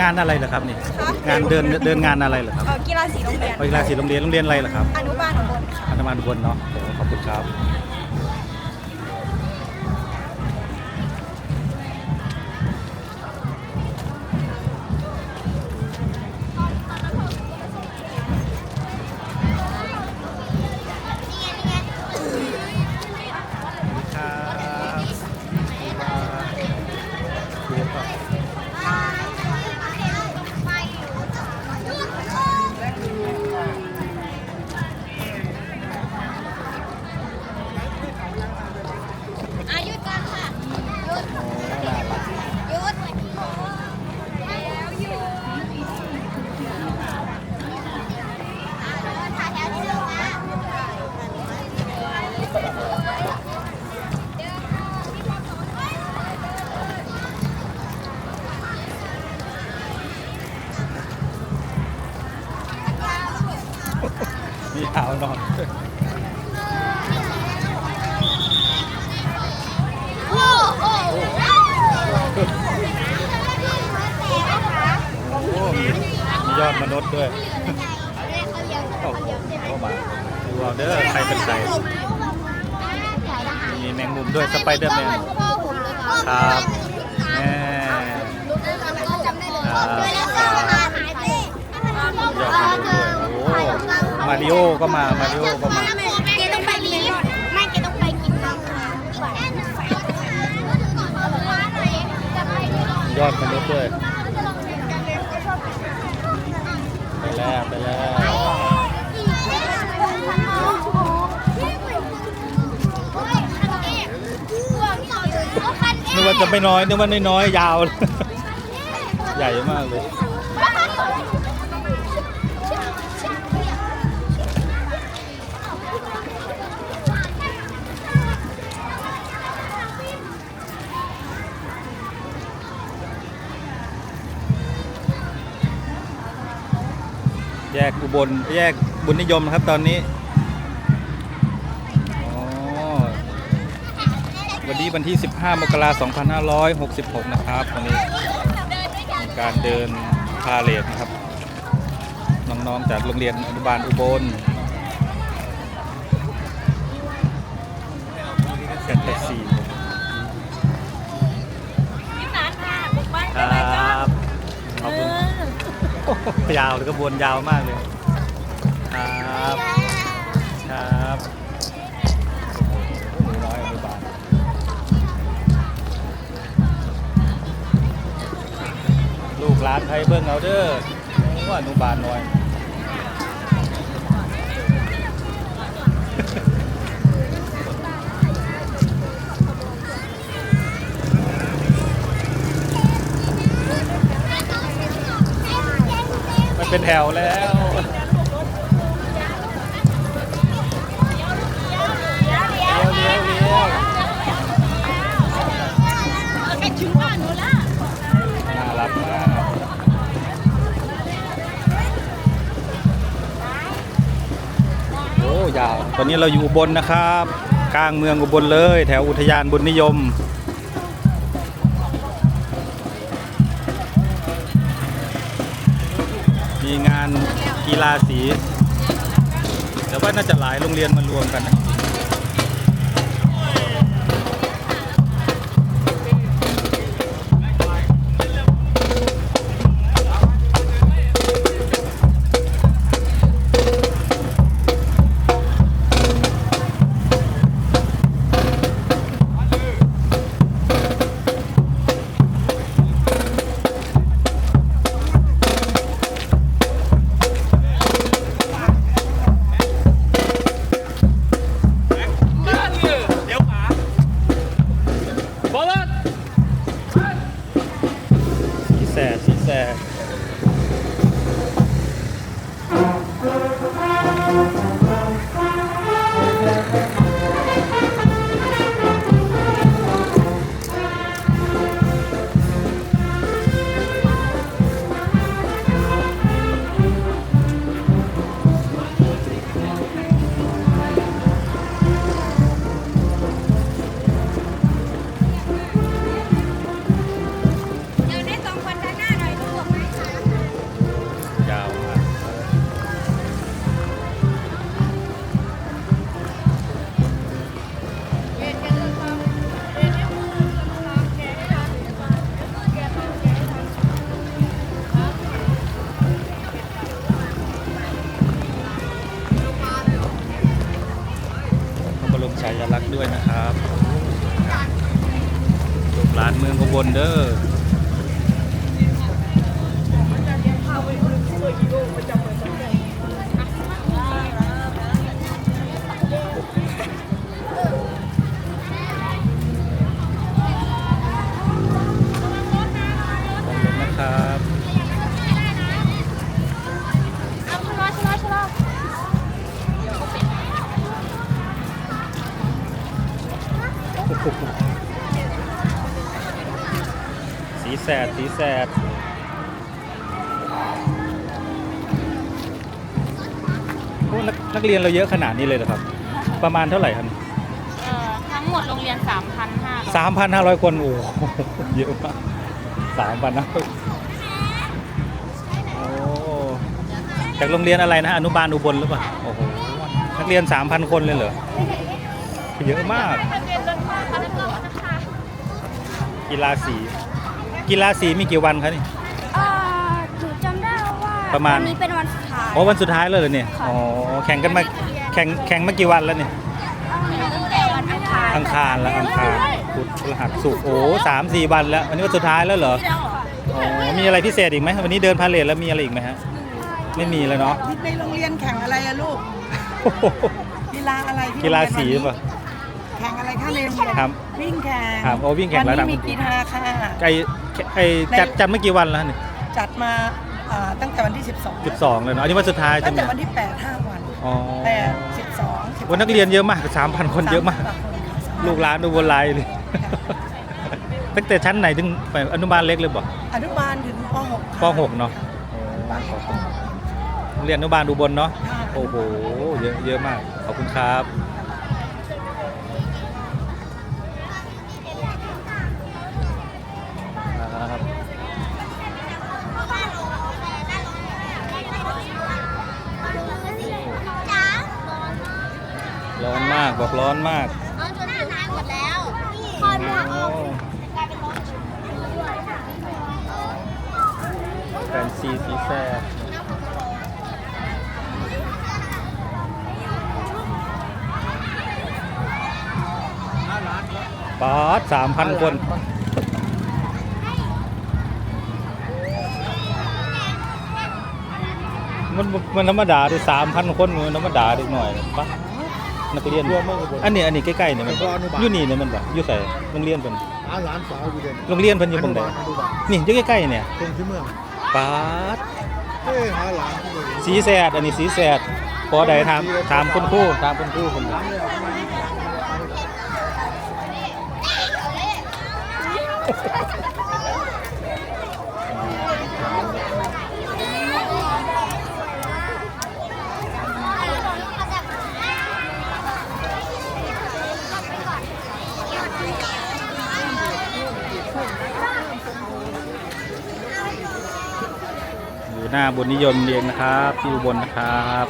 งานอะไรเหรอครับนี่งานเดินเดินงานอะไรเหรอครับเอ่อกีฬาสีโรงเรียนไปกีฬาสีโรงเรียนโรงเรียนอะไรเหรอครับอนุบาลอุบลค่ะ อนุบาลบนเนาะโอ้ขอบคุณครับาวนอนโอ้โหโอ้มีมียอดมนุษย์ด้วยโอ้โหเข้ามาดูเอาเด้อใครเป็นใครมีแมงมุมด้วยสไปเดอร์แมนครับแม่จำได้เลยด้วยแล้วก็หายไปยอดมนุษย์ด้วยโอ้ มาริโอก็มา มาริโอก็มา เกต้องไปลิฟต์ไม่เกต้องไปกินน้ำค่ะยอดมนุษย์ด้วย ไปแล้วไปแล้วนึกว่าจะไม่น้อยนึกว่าน้อยๆยาวใหญ่มากเลย แยกอุบลแยกบุญนิยมนะครับตอนนี้อ๋อวันนี้วันที่ 15 มกราคม 2566 นะครับวันนี้มีการเดินพาเลทนะครับ น้องๆ จากโรงเรียนอนุบาลอุบลแปดแปดสี่พี่สารค่ะบุกบ้านคอะรไรก็ับ ขอบคุณโอ้โห ยาวเลยกระบวนยาวมากเลย ครับ ครับหหนูน้อยอนุบาลลูกหลานไทยเบิ้งเอาเด้อว่าอนุบาลน้อย เป็นแถวแล้วเลี้ยวเลี้ยวเลี้ยวใกล้ถึงบ้านหนูละน่ารักมากโอ้ยาว ตอนนี้เราอยู่อุบลนะครับ กลางเมืองอุบลเลย แถวอุทยานบุญนิยม มีงานกีฬาสี แต่ว่าน่าจะหลายโรงเรียนมารวมกันนะ ชายลักษณ์ด้วยนะครับลูกหลานเมืองขบวนเด้อข แสดสีแสดโอ้นักนักเรียนเราเยอะขนาดนี้เลยเหรอครับ ประมาณเท่าไหร่ครับเอ่อทั้งหมดโรงเรียน 3,500 สามพันห้าร้อยคน โอ้โหเยอะมากสามพันนะโอ้จากโรงเรียนอะไรนะ อนุบาลอุบลหรือเปล่า โอ้โห นักเรียนสามพันคนเลยเหรอ เยอะมาก กีฬาสี กีฬาสีมีกี่วันครับนี่อ่าหนูจำได้ว่าประมาณ วันนี้เป็นวันสุดท้ายอ๋อวันสุดท้ายเลยเหรอเนี่ยอ๋อแข่งกันมาแข่งแข่งมากี่วันแล้วเนี่ยตั้งแต่วันอังคารอังคารแล้วอังคารพุธพฤหัสศุกร์โอ้สามสี่วันแล้ว วันนี้วันสุดท้ายแล้วเหรออ๋อมีอะไรพิเศษอีกไหมวันนี้เดินพาเลทแล้วมีอะไรอีกไหมฮะ ไม่มีแล้วเนาะในโรงเรียนแข่งอะไรอะลูกกีฬาอะไรที่กีฬาโรงสีเรียนป่ะแข่งอะไรคะในโรงเรียนครับวิ่งแข่งครับโอ้วิ่งแข่งวันแล้วนี้นะมีกีฬาค่ะไอ ไอจัดจัดเมื่อกี่วันแล้วเนี่ยจัดมาอ่าตั้งแต่วันที่ 12สิบสองเลยเนาะอันนี้วันสุดท้ายใช่ตั้งไหมแต่วันที่ 8 5 วันอ๋อแต่ 12 13วันนักเรียนเยอะมากสามพันคนเยอะมาก30คนค่ะลูกหลานดูบนไลน์เลย ตั้งแต่ชั้นไหนถึงไปอนุบาลเล็กเลยบ่อนุบาลถึงป .6 ป .6 เนาะเรียนอนุบาลดูบนเนาะ โอ้โห เยอะเยอะมาก ขอบคุณครับครับ บอกร้อนมากเอาจนถึงทางหมดแล้วโอ้แฟนซีซีแซ่บปาดสามพันคน มันมันธรรมดาดิสามพันคนมันธรรมดาเด็กหน่อยปะ นักเรียนอันนี้อันนี้ใกล้ๆเนี่ยมันบ่อยู่นี่เนี่ยมันบ่อยู่ใส่โรงเรียนเพิ่นร้านหลานสาวอยู่เด่นโรงเรียนเพิ่นอยู่ตรงใดอนุบาลนี่อยู่ใกล้ๆเนี่ยตรงที่เมืองปาดเอ้ยหาหลานที่เลยสีแสดอันนี้สีแสดพอใดถามถามคุณครูถามคุณครูคนนี้อยู่ หน้าบุญนิยมเองนะครับที่อุบลนะครับ